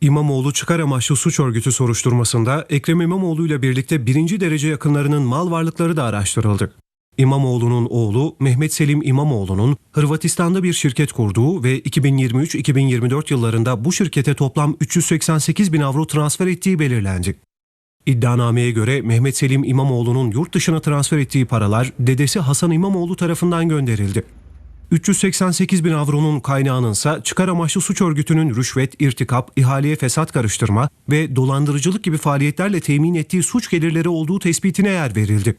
İmamoğlu çıkar amaçlı suç örgütü soruşturmasında Ekrem İmamoğlu ile birlikte birinci derece yakınlarının mal varlıkları da araştırıldı. İmamoğlu'nun oğlu Mehmet Selim İmamoğlu'nun Hırvatistan'da bir şirket kurduğu ve 2023-2024 yıllarında bu şirkete toplam 388 bin avro transfer ettiği belirlendi. İddianameye göre Mehmet Selim İmamoğlu'nun yurt dışına transfer ettiği paralar dedesi Hasan İmamoğlu tarafından gönderildi. 388 bin avronun kaynağının ise çıkar amaçlı suç örgütünün rüşvet, irtikap, ihaleye fesat karıştırma ve dolandırıcılık gibi faaliyetlerle temin ettiği suç gelirleri olduğu tespitine yer verildi.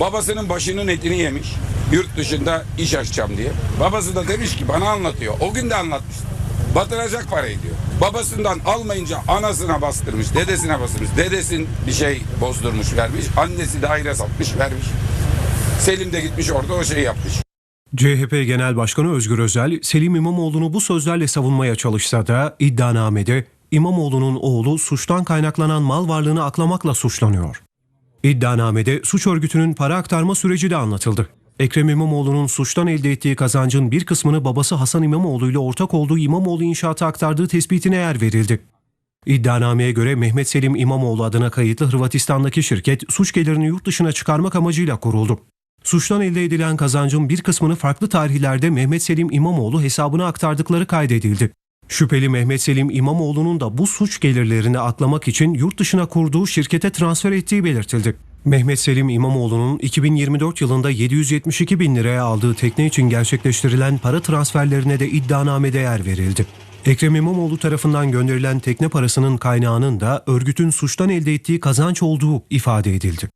Babasının başının etini yemiş. Yurt dışında iş açacağım diye. Babası da demiş ki bana anlatıyor. O gün de anlatmış. Batıracak parayı diyor. Babasından almayınca anasına bastırmış, dedesine bastırmış. Dedesin bir şey bozdurmuş vermiş. Annesi daire satmış vermiş. Selim de gitmiş orada o şeyi yapmış. CHP Genel Başkanı Özgür Özel, Selim İmamoğlu'nu bu sözlerle savunmaya çalışsa da iddianamede İmamoğlu'nun oğlu suçtan kaynaklanan mal varlığını aklamakla suçlanıyor. İddianamede suç örgütünün para aktarma süreci de anlatıldı. Ekrem İmamoğlu'nun suçtan elde ettiği kazancın bir kısmını babası Hasan İmamoğlu ile ortak olduğu İmamoğlu İnşaat'a aktardığı tespitine yer verildi. İddianameye göre Mehmet Selim İmamoğlu adına kayıtlı Hırvatistan'daki şirket suç gelirini yurt dışına çıkarmak amacıyla kuruldu. Suçtan elde edilen kazancın bir kısmını farklı tarihlerde Mehmet Selim İmamoğlu hesabına aktardıkları kaydedildi. Şüpheli Mehmet Selim İmamoğlu'nun da bu suç gelirlerini aklamak için yurt dışına kurduğu şirkete transfer ettiği belirtildi. Mehmet Selim İmamoğlu'nun 2024 yılında 772 bin liraya aldığı tekne için gerçekleştirilen para transferlerine de iddianamede yer verildi. Ekrem İmamoğlu tarafından gönderilen tekne parasının kaynağının da örgütün suçtan elde ettiği kazanç olduğu ifade edildi.